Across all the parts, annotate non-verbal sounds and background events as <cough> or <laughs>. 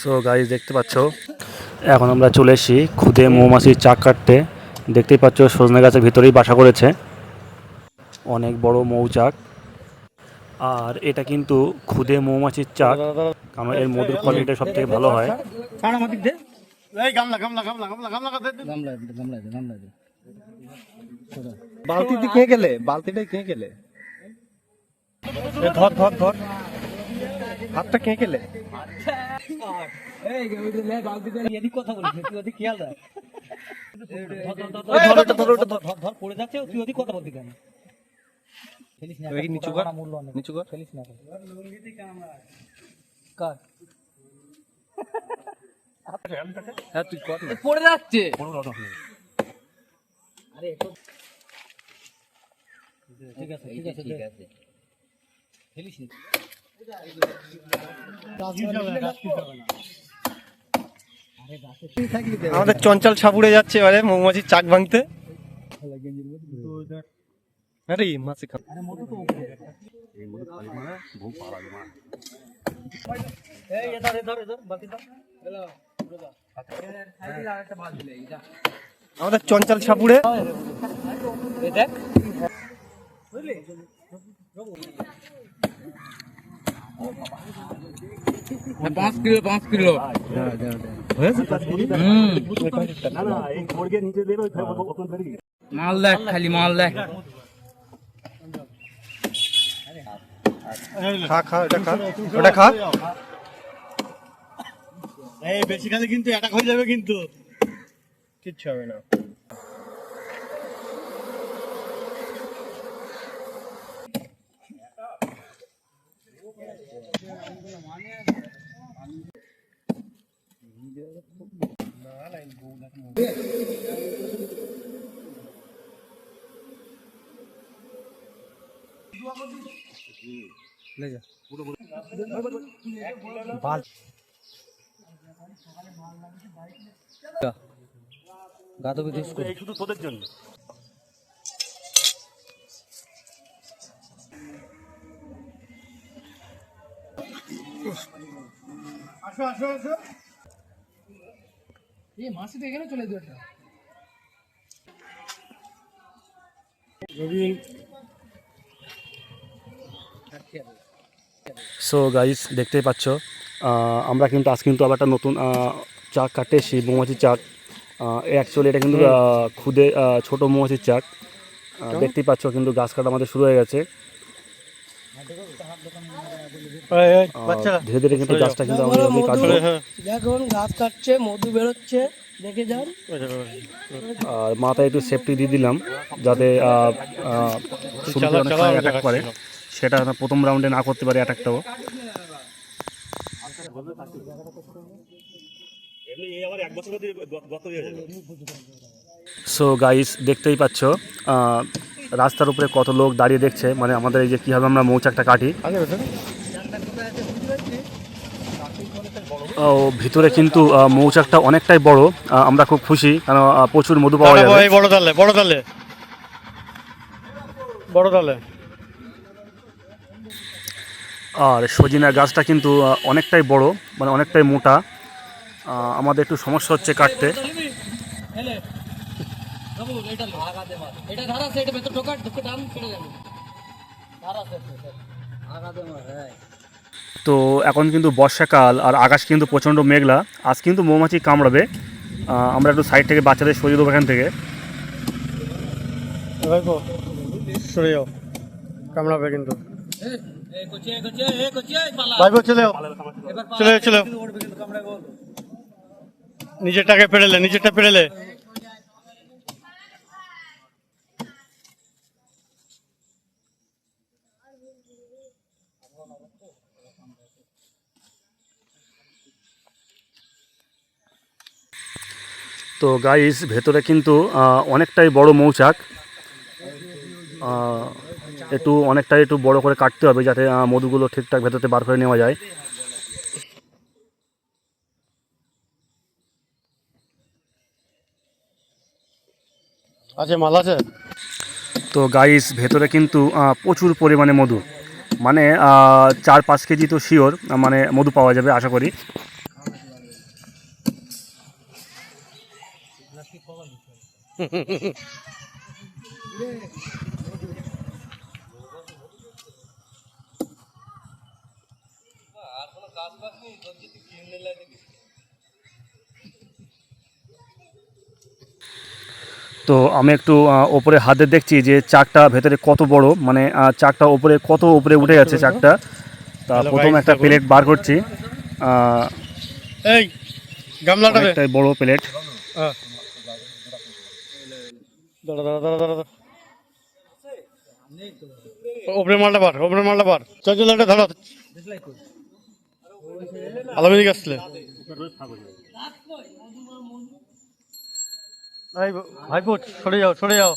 So guys দেখতে পাচ্ছ? এখন আমরা চলে এসেছি খুদে মৌমাছির চাক কাটতে। দেখতেই পাচ্ছ সজনে গাছের ভিতরেই বাসা করেছে। অনেক বড় মৌচাক আর এটা কিন্তু খুদে মৌমাছির চাক। কারণ এর মধুর কোয়ালিটি সব থেকে ভালো হয়। এই গামলা গামলা গামলা গামলা গামলা দে। দে। বালতিতে কে গেলে বালতিটা কে গেলে। ধর ধর ধর। হাতটা কে ওটা ধর ওটা ধর এই নিচু কর নিচু কর। আমাদের চঞ্চল সাপুড়ে যাচ্ছে এবারে মৌমাছির চাক ভাঙতে। আমাদের চঞ্চল সাপুড়ে পাঁচ কিলো পাঁচ কিলো। মাল দেখ খালি মাল দেখ। খা খা এটা খা। ওটা খা। এই বেশি খালি কিন্তু অ্যাটাক হয়ে যাবে কিন্তু। কিচ্ছু হবে না বাল গাদো বিদেশ এই শুধু তোদের জন্য আসো আসো আসো। এই মাসি তো এখানে চলে যেত সো গাইস দেখতেই পাচ্ছ আহ, আমরা কিন্তু আজ কিন্তু আবার একটা নতুন আহ, চাক কাটে এসেছি মৌমাছির চাক। অ্যাকচুয়ালি এটা কিন্তু আহ, খুদে আহ, ছোট মৌমাছির চাক। দেখতেই পাচ্ছ কিন্তু গাছ কাটা আমাদের শুরু হয়ে গেছে। ধীরে ধীরে কিন্তু গাছটা কিন্তু আমরা এভাবেই কাটবো দেখুন গাছ কাটছে মধু বেরোচ্ছে দেখে যান। আর মাথায় একটু সেফটি দিয়ে দিলাম যাতে শুরুতে অনেক সময় অ্যাটাক করে। সেটা প্রথম রাউন্ডে না করতে পারে অ্যাটাকটাও সো গাইস দেখতেই পাচ্ছ আহ, রাস্তার উপরে কত লোক দাঁড়িয়ে দেখছে মানে আমাদের এই যে কীভাবে আমরা মৌচাকটা কাটি ও ভিতরে কিন্তু মৌচাকটা অনেকটাই বড়। আমরা খুব খুশি কারণ প্রচুর মধু পাওয়া যাবে। এই বড় তালে বড় তালে বড় তালে আর সজিনা গাছটা কিন্তু অনেকটাই বড় মানে অনেকটাই মোটা। আমাদের একটু সমস্যা হচ্ছে কাটতে। এটা তো এখন কিন্তু বর্ষাকাল আর আকাশ কিন্তু প্রচণ্ড মেঘলা। আজ কিন্তু মৌমাছি কামড়াবে। আমরা একটু সাইড থেকে বাচ্চাদের সরিয়ে দেবো এখান থেকে। সরে কামড়াবে কিন্তু। নিজেরটাকে পেরেলে নিজেরটা পেরেলে তো গাইস ভেতরে কিন্তু অনেকটাই বড় মৌচাক। একটু অনেকটাই একটু বড় করে কাটতে হবে যাতে মধুগুলো ঠিকঠাক ভেতরতে বার করে নেওয়া যায়। আছে মাল আছে? তো গাইস ভেতরে কিন্তু প্রচুর পরিমাণে মধু। মানে চার পাঁচ কেজি তো শিওর মানে মধু পাওয়া যাবে আশা করি। তো আমি একটু ওপরে হাতে দেখছি যে চাকটা ভেতরে কত বড় মানে চাকটা ওপরে কত উপরে উঠে যাচ্ছে চাকটা? তা প্রথম একটা প্লেট বার করছি। এই গামলাটা দে। বড় প্লেট। হ্যাঁ। দাঁড়া দাঁড়া দাঁড়া দাঁড়া দাঁড়া। ওপরে মালটা পার ওপরে মালটা পার। চল চল একটা ধরো আলামিদিকে আসলে এই ভাইপো সরে যাও সরে যাও।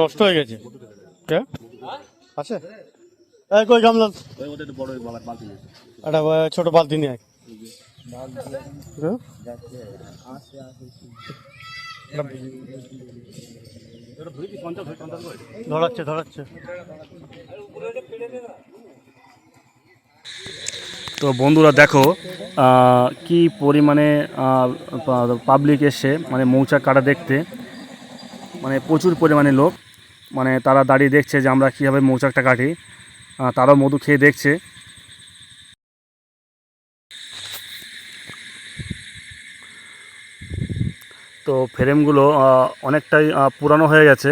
নষ্ট হয়ে গেছে। আছে? এই কই গামলা? একটা ছোট বালতি নিয়ে? ধরাচ্ছে ধরাচ্ছে। তো বন্ধুরা দেখো কি পরিমাণে পাবলিক এসে মানে মৌচাক কাটা দেখতে মানে প্রচুর পরিমাণে লোক মানে তারা দাঁড়িয়ে দেখছে যে আমরা কীভাবে মৌচাকটা কাটি তারাও মধু খেয়ে দেখছে। তো ফ্রেমগুলো অনেকটাই পুরানো হয়ে গেছে।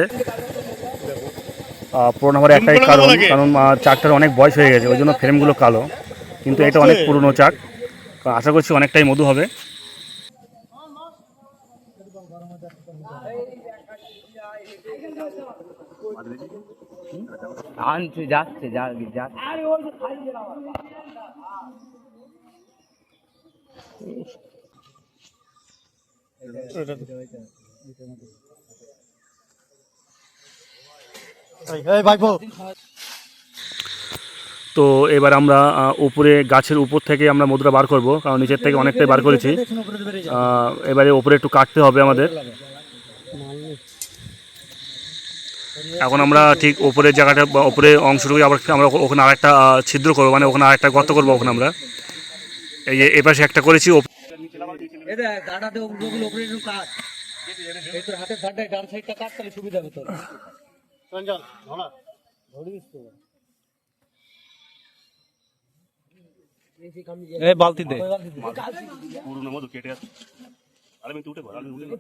পুরানো হওয়ার একটাই কারণ? কারণ চাকটার অনেক বয়স হয়ে গেছে ওই জন্য ফ্রেমগুলো কালো। কিন্তু এটা অনেক পুরনো চাক। আশা করছি অনেকটাই মধু হবে। আনছে যাচ্ছে যা যাচ্ছে। তো। এবার আমরা উপরে গাছের উপর থেকে আমরা মধুটা বার করব, কারণ নিচের থেকে অনেকটাই বার করেছি। এবারে উপরে একটু কাটতে হবে আমাদের। এখন আমরা ঠিক উপরের জায়গাটা বা উপরে অংশটুকু আবার আমরা ওখানে আরেকটা ছিদ্র করব মানে ওখানে আরেকটা গর্ত করব ওখানে আমরা। এই যে এপাশে একটা করেছি এই দেখ গাটাতে ওগুলো উপরে একটু কাট। এই তোর হাতে ধারটা ডান সাইডটা কাট তাহলে সুবিধা হবে তোর। চঞ্চল ধরা এই বালতি দে।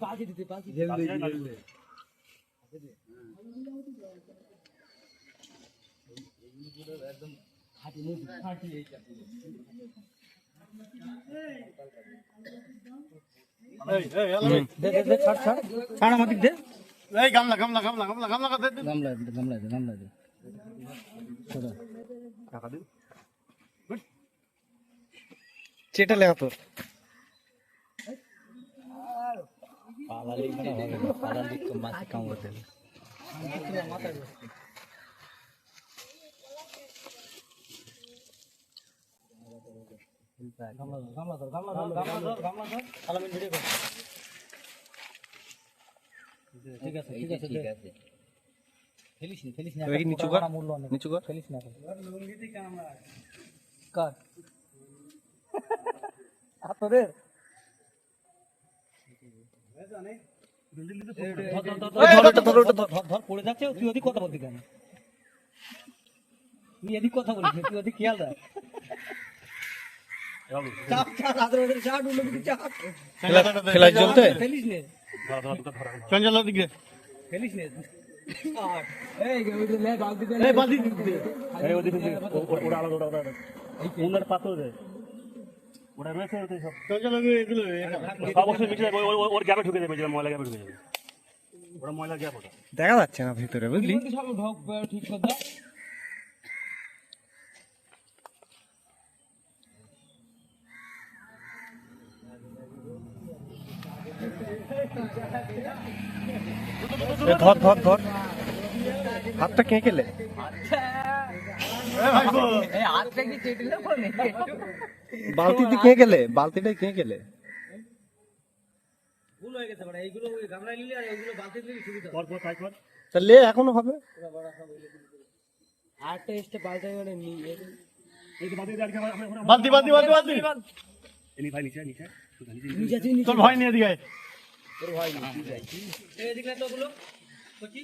বাকি দিতে বাকি এই আলামিন। দে দে। দে ছাড় ছাড় ছাড় আমাদের দে এই গামলা গামলা গামলা গামলা গামলা দে। দে। গামলা দে গামলা দে গামলা দে চেটা লেখা গামলা ধর গামলা ধর গামলা ধর গামলা ধর গামলা ধর আলামিন ভিডিও কর পড়ে যাচ্ছে তুই কথা বলতি কেন তুই এদিক কথা বলিস তুই ওদিক খেয়াল রাখ চাপ চাপ রাতের মধ্যে চাপ উল্টো দিকে চাপ খেলা চলতে ফেলিস নে চঞ্চল দিকে ফেলিস নে আর, এই ওই যে লে ধর ধর ধর। হাতটা কে কেলে বালতিতে গেলে বালতিটা কে গেলে লে এখনও হবে? মানে দিয়ে বালতি বালতি বালতি বালতি। ভাই নিচে নিচে নিচে আছে, নিচে তোর ভয় নিয়ে দিকে আয়। এদিকে তো ওগুলো কচি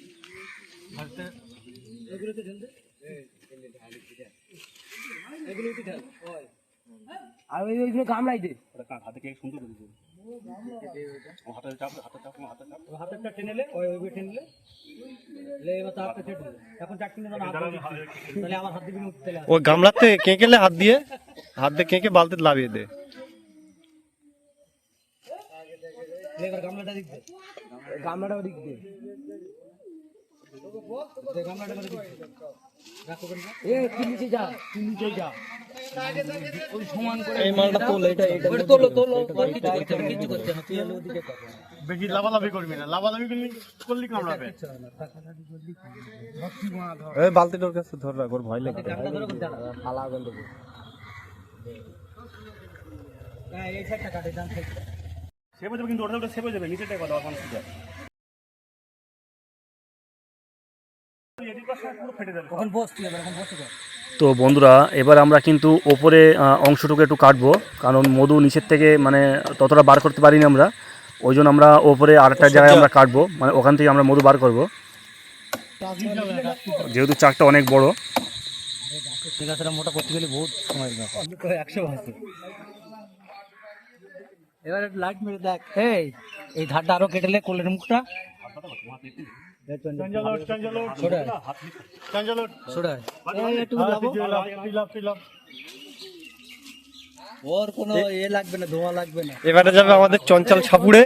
এগুলোতে ঢেল দে এগুলোতে ঢেল ওই আর ওই ওইগুলো গামলাই দে হাতে কে সুন্দর করে দিয়েছে হাতের চাপ হাতের চাপ হাতের চাপ হাতেরটা টেনে নে ওই ওই টেনে নে লে এবার তার হাতে টেনে এখন চারটি না হাত দিচ্ছি। তাহলে আমার হাত দিবি না উঠতে ওই গামলাতে কেঁকেলে হাত দিয়ে হাত দিয়ে কেঁকে বালতিতে লাভিয়ে দে লে এবার গামলাটা দিক দে। গামলাটা দিক দে। দে গামলাটা দিক দে। রাখো করে এ তুই নিচে যা তুই নিচে যা। ওই সমান করে এই মালটা তোল এটা এটা ওটা তোলো তোলো। কিছু করতে হবে কিছু করতে হবে। তুই হলো ওদিকে কর। বেশি লাভালাভি করবি না লাভালাভি করলি করলি কামড়াবে। এই বালতিটার কাছে ধর রাখ ওর ভয় হ্যাঁ এই সাইডটা কাটে ডান সেভ হয়ে যাবে কিন্তু ওটা ওটা সেভ হয়ে যাবে কথা তো বন্ধুরা এবার আমরা কিন্তু ওপরে অংশটুকু একটু কাটবো কারণ মধু নিচের থেকে মানে ততটা বার করতে পারিনি আমরা। ওই জন্য আমরা ওপরে আরেকটা জায়গায় আমরা কাটবো মানে ওখান থেকে আমরা মধু বার করব। যেহেতু চাকটা অনেক বড়। ঠিক আছে মোটা করতে গেলে বহুত ব্যাপার। একশো এবার লাইট মেরে দেখ। এই এই ধারটা আরও কেটেলে কোলের মুখটা। ওর কোনো এ লাগবে না ধোঁয়া লাগবে না। এবারে যাবে আমাদের চঞ্চল ছাপুড়ে।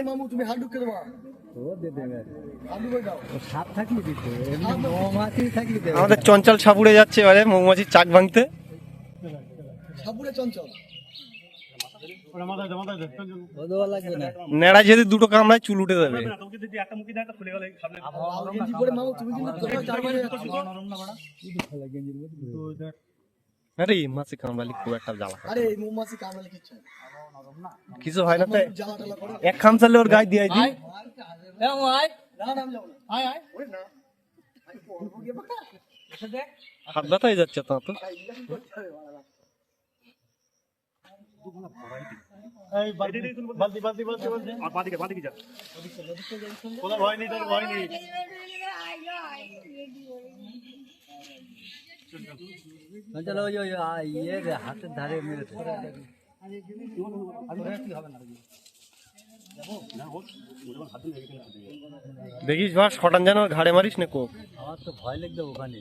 দেবে। আমাদের চঞ্চল ছাপুড়ে যাচ্ছে এবারে মৌমাছির চাক ভাঙতে। দে চঞ্চল। নেড়া যদি দুটো কামড়ায় চুল উঠে যাবে। আরে মাছি কামড়ালি খুব একটা জ্বালা আরে মৌমাছি কামড়ালি কিছু কিছু হয় না তো? এক খামচালে ওর গায়ে দিয়ে দিই। এ ও আয়। আয় আয়। হাত ব্যথা হয়ে যাচ্ছে তা তো এই বালতি বালতি বালতি বালতি বালতি আর বাদিকে বাদিকে যা। কোনো ভয় নেই তোর ভয় নেই। চলো ওই ওই ইয়ে হাতের ধারে মেরে দেখিস ভাই শটান যেন ঘাড়ে মারিস না কোপ। আমার তো ভয় লাগবে ওখানে।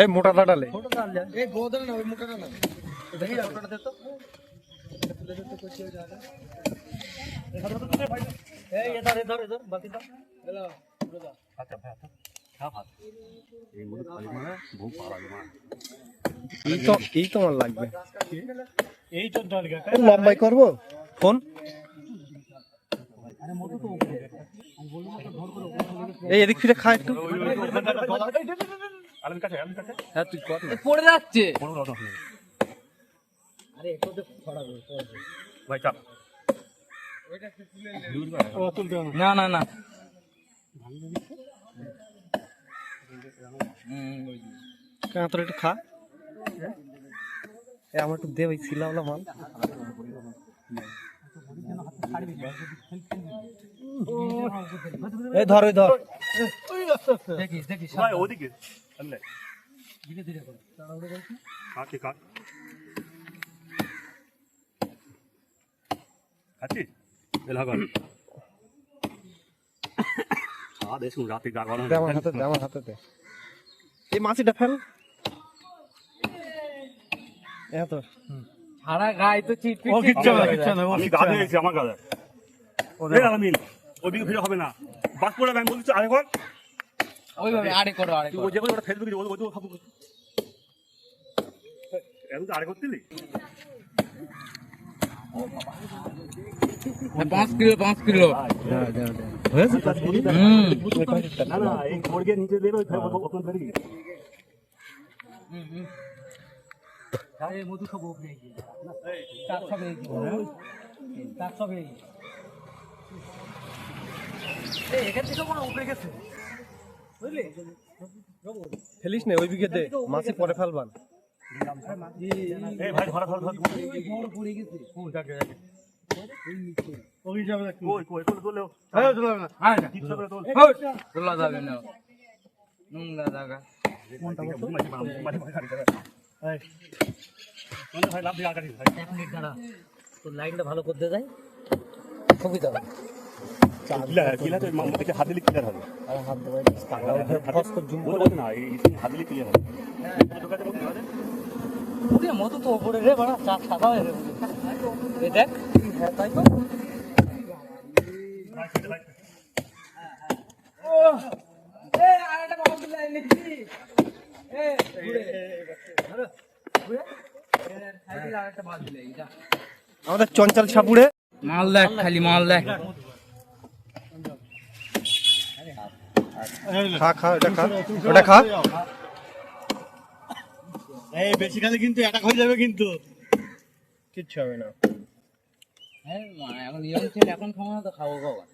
এই মোটা দাঁড়ালে। এই গোদরে না ওই মুখটা না দেখি ফটোটা দে তো এই এই তো লম্বাই করব ফোন এই এদিক ফিরে খা একটু হ্যাঁ তুই কর পড়ে যাচ্ছে ভাই চাপ না না না। কেন তোর একটু খা। এ আমার একটু দে ভাই ছিলাওলা মাল। এই ধর ওই ধর। দেখিস দেখিস ওদিকে ধীরে ধীরে কর। কাকে কাক খাচ্ছিস এলা কর খা দেখুন রাতে গা গরম দে আমার হাতে দে আমার হাতে দে এই মাছিটা ফেল এ তো সারা গায়ে তো চিটপিট ও কিচ্ছু হবে কিচ্ছু ও আমি হবে গেছি আমার গাছে এই আলামিন ওইদিকে ফিরে হবে না বাস পড়ে আমি বলছি আরে কর ওইভাবে আরে করো আরে তুই করো যে ওটা ফেসবুকে ওই ওই খাব এখন আরে করতিলি পাঁচ কিলো পাঁচ কিলো। মধু খাব উপরে গিয়ে চার সবে চার সবে এই এখান থেকে উপরে গেছে বুঝলি ফেলিস না ওই দে। মাছি পরে ফেলবান। এই ভাই ধরা ধরা ধরা। বড় পড়ে গেছে ওই যাবে না কই কই তোলেও হ্যাঁ তোলে না। হ্যাঁ ঠিক করে তোল। তোলা যাবে না। নোংরা জায়গা। মাটি মাটি গাড়ি এই। মানে ভাই লাভ দিয়ে আর ভাই এক মিনিট দাঁড়া। তোর লাইনটা ভালো করতে যাই। সুবিধা হবে কিলা কিলা তো মাটিতে ক্লিয়ার হবে। হাত দেওয়া ফস করে জুম ওই না এই এই ক্লিয়ার হবে। মতো তো ওপরে রে বাড়া চা সাদা হয়ে রে দেখ হ্যাঁ তাই তো? আমাদের চঞ্চল সাপুরে মাল দেখ খালি মাল দেখ। খা খা ওটা খা। ওটা খা। এই বেশি খালি কিন্তু অ্যাটাক হয়ে যাবে কিন্তু। কিচ্ছু হবে না। হ্যাঁ মা, এখন ইয়ং ছেলে এখন খাওয়া তো খাব বাবা।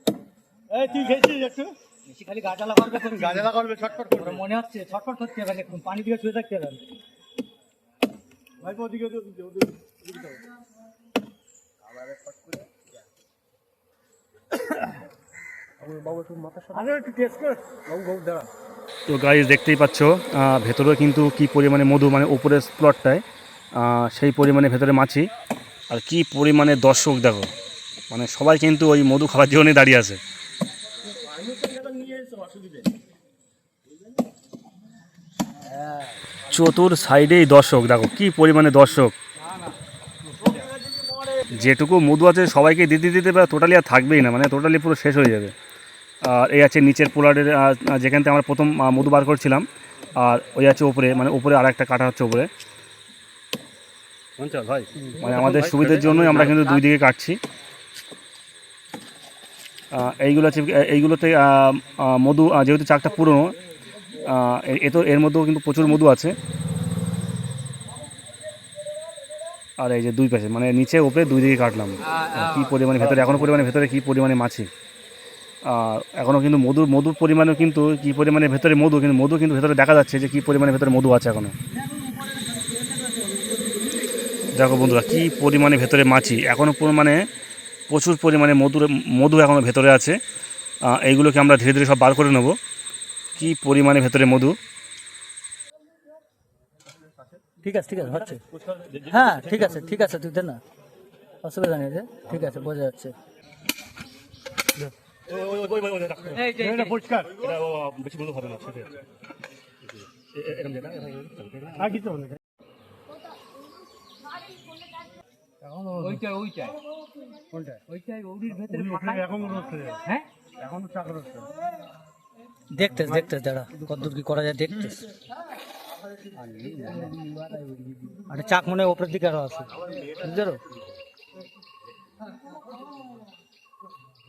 এই তুই খেয়েছিস একটু? বেশি খালি গাজালা করবে গাজেলা করবে ছটফট করবে। মনে হচ্ছে ছটফট করতে হবে দেখুন পানি দিয়ে শুয়ে থাকতে হবে। ভাই ওদিকে ওদিকে ওদিকে কর। দাঁড়া তো গাইজ দেখতেই পাচ্ছ আহ, ভেতরেও কিন্তু কি পরিমাণে মধু মানে উপরের প্লটটায় সেই পরিমাণে ভেতরে মাছি। আর কি পরিমাণে দর্শক দেখো মানে সবাই কিন্তু ওই মধু খাওয়ার জন্যই দাঁড়িয়ে আছে। চতুর সাইডেই দর্শক দেখো কি পরিমাণে দর্শক। যেটুকু মধু আছে সবাইকে দিতে দিতে টোটালি আর থাকবেই না মানে টোটালি পুরো শেষ হয়ে যাবে। এই আছে নিচের পোলারের যেখান থেকে আমরা প্রথম মধু বার করছিলাম। আর ওই আছে ওপরে মানে উপরে আর একটা কাটা হচ্ছে উপরে। ভাই। মানে আমাদের সুবিধার জন্যই আমরা কিন্তু দুই দিকে কাটছি। এইগুলো আছে এইগুলোতে মধু যেহেতু চাকটা পুরনো এ- তো এর মধ্যেও কিন্তু প্রচুর মধু আছে। আর এই যে দুই পাশে মানে নিচে ওপরে দুই দিকে কাটলাম। কী পরিমাণে ভেতরে এখনও পরিমাণে ভেতরে কী পরিমাণে মাছি। এখনও কিন্তু মধুর মধুর পরিমাণেও কিন্তু কী পরিমাণে ভেতরে মধু, কিন্তু মধু কিন্তু ভেতরে দেখা যাচ্ছে যে কী পরিমাণে ভেতরে মধু আছে এখনও দেখো বন্ধুরা, কী পরিমাণে ভেতরে মাছি। এখনও পরিমাণে প্রচুর পরিমাণে মধুর, মধু এখনও ভেতরে আছে। এইগুলোকে আমরা ধীরে ধীরে সব বার করে নেব। কী পরিমাণে ভেতরে মধু। ঠিক আছে ঠিক আছে, হচ্ছে। হ্যাঁ ঠিক আছে ঠিক আছে, তুই না। অসুবিধা নেই ঠিক আছে, বোঝা যাচ্ছে ওই ওই ওই ওই ওই রাখ এটা হ্যাঁ দেখতেস দেখতেস দাঁড়া কতদূর কি করা যায় দেখতেস আরে চাক মনে হয় ওপরের দিকে আরও আছে বুঝতে পারো দাঁড়াও আগে ভেঙে লেখ দাঁড়াও দাঁড়াও দাঁড়াও ভেঙে লেখ গেলেই তারপর দেবো এ ভাই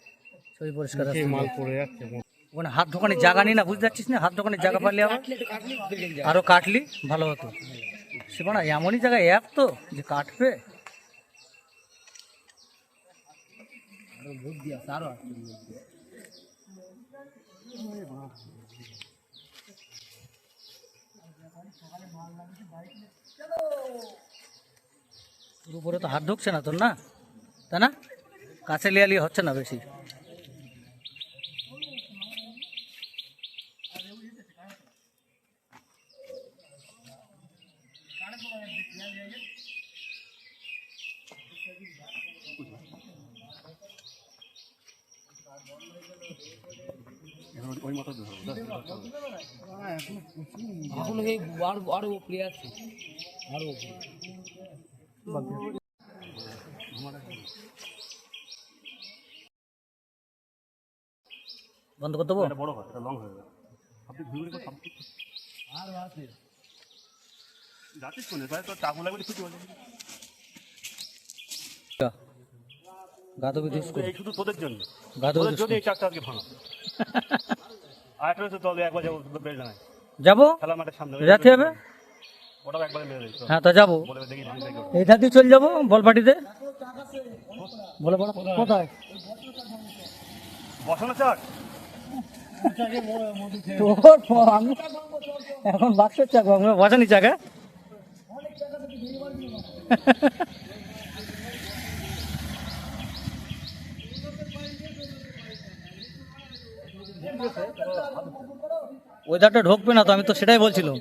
ছবি পরিষ্কার আছে। মাল পড়ে যাচ্ছে ওখানে হাত দোকানের জায়গা নেই না বুঝতে পারছিস না? হাত দোকানের জায়গা পারলে আবার? আরও কাটলি? ভালো হতো। সে না এমনই জায়গায় অ্যাপ তো যে কাটবে। উপরে তো হাত ঢুকছে না তোর না? তাই না? কাছে লিয়ালি হচ্ছে না বেশি এখন এই আরও আরও উপরে আছে আরও উপরে। বন্ধ করে দেবো? বড় হয় এটা লং হয়ে যাবে আপনি ঘুরে ঘুরে আর আছে। যাচ্ছিস কোনে? ভাই তো চাকু লাগবে ছুটি হয়ে যাবে গাদবি দিস এই শুধু তোদের জন্য। গাদবি তোদের জন্য এই চাকটা আজকে ভাঙা। <laughs> একবার যাব জানাই যাব? খেলা মাঠের সামনে। যেতে হবে ওটাও একবার মেরে দিই হ্যাঁ তা যাব। এইটা দিয়ে চলে যাব বল পাটিতে বলে বলো কোথায়? বসানো চাক তোর আমি এখন বাক্সের চাক বসানি চাক হ্যাঁ? ওয়েদারটা ঢুকবে না তো আমি তো সেটাই বলছিলাম।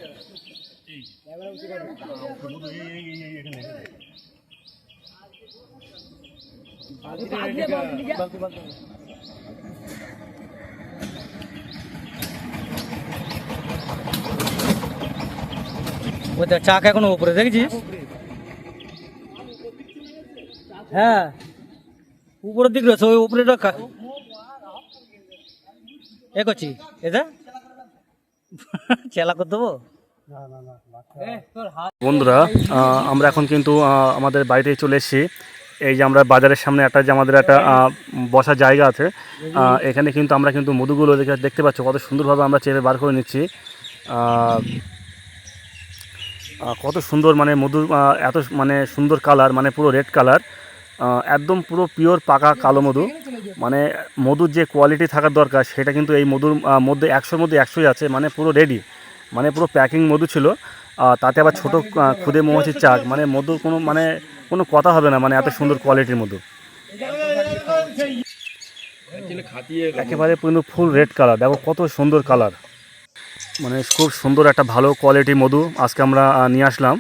চাক এখনও উপরে দেখেছিস? হ্যাঁ। উপরের দিক রয়েছে ওই উপরেটা কা- এ করছি এটা চেলা করে দেবো? বন্ধুরা আমরা এখন কিন্তু আমাদের বাড়িতে চলে এসেছি। এই যে আমরা বাজারের সামনে একটা যে আমাদের একটা বসার জায়গা আছে এখানে কিন্তু আমরা কিন্তু মধুগুলো দেখতে পাচ্ছ, কত সুন্দরভাবে আমরা চেপে বার করে নিচ্ছি। কত সুন্দর মানে মধু এত মানে সুন্দর কালার মানে পুরো রেড কালার একদম পুরো পিওর পাকা কালো মধু। মানে মধুর যে কোয়ালিটি থাকার দরকার, সেটা কিন্তু এই মধুর মধ্যে একশোর মধ্যে একশোই আছে মানে পুরো রেডি মানে পুরো প্যাকিং মধু ছিল। তাতে আবার ছোট খুদে মৌমাছির চাক মানে মধুর কোনো মানে কোনো কথা হবে না মানে এত সুন্দর কোয়ালিটির মধু। একেবারে কিন্তু ফুল রেড কালার দেখো কত সুন্দর কালার মানে খুব সুন্দর একটা ভালো কোয়ালিটির মধু আজকে আমরা নিয়ে আসলাম।